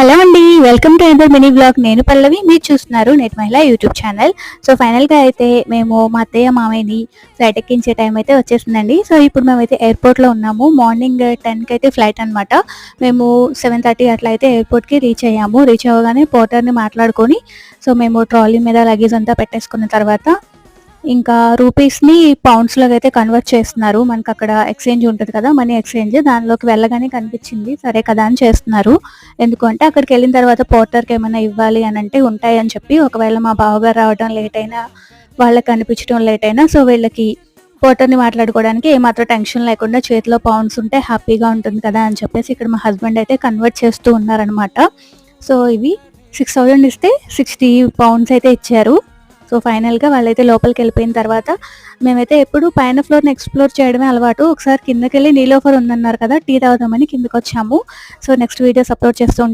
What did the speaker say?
Hello అండి welcome to enter mini blog. నేను పల్లవి మీరు చూస్తున్నారు నేటి మహిళ యూట్యూబ్ ఛానల్. సో ఫైనల్గా అయితే మేము మా అత్తయ్య మామయ్యని ఫ్లైట్ ఎక్కించే టైం అయితే వచ్చేసిందండి. సో ఇప్పుడు మేమైతే ఎయిర్పోర్ట్లో ఉన్నాము. మార్నింగ్ టెన్కి అయితే ఫ్లైట్ అనమాట మేము సెవెన్ థర్టీ అట్లా అయితే ఎయిర్పోర్ట్కి రీచ్ అయ్యాము. రీచ్ అవ్వగానే పోర్టర్ని మాట్లాడుకొని సో మేము ట్రాలీ మీద లగేజ్ అంతా పెట్టేసుకున్న తర్వాత ఇంకా రూపీస్ని పౌండ్స్లోకి అయితే కన్వర్ట్ చేస్తున్నారు. మనకు అక్కడ ఎక్స్చేంజ్ ఉంటుంది కదా మనీ ఎక్స్చేంజ్ దానిలోకి వెళ్ళగానే కనిపించింది సరే కదా అని చేస్తున్నారు. ఎందుకంటే అక్కడికి వెళ్ళిన తర్వాత పోర్టర్కి ఏమైనా ఇవ్వాలి అని అంటే ఉంటాయి అని చెప్పి ఒకవేళ మా బావగారు రావడం లేట్ అయినా వాళ్ళకి కనిపించడం లేట్ అయినా సో వీళ్ళకి పోర్టర్ని మాట్లాడుకోవడానికి ఏమాత్రం టెన్షన్ లేకుండా చేతిలో పౌండ్స్ ఉంటే హ్యాపీగా ఉంటుంది కదా అని చెప్పేసి ఇక్కడ మా హస్బెండ్ అయితే కన్వర్ట్ చేస్తూ ఉన్నారనమాట సో ఇవి సిక్స్ థౌజండ్ ఇస్తే సిక్స్టీ పౌండ్స్ అయితే ఇచ్చారు. సో ఫైనల్గా వాళ్ళైతే లోపలికి వెళ్ళిపోయిన తర్వాత మేమైతే ఎప్పుడు పైన ఫ్లోర్ని ఎక్స్ప్లోర్ చేయడమే అలవాటు. ఒకసారి కిందకి వెళ్ళి నీలోఫర్ ఉందన్నారు కదా టీ తాగుదామని కిందకి వచ్చాము సో నెక్స్ట్ వీడియోస్ అప్లోడ్ చేస్తూ ఉంటాను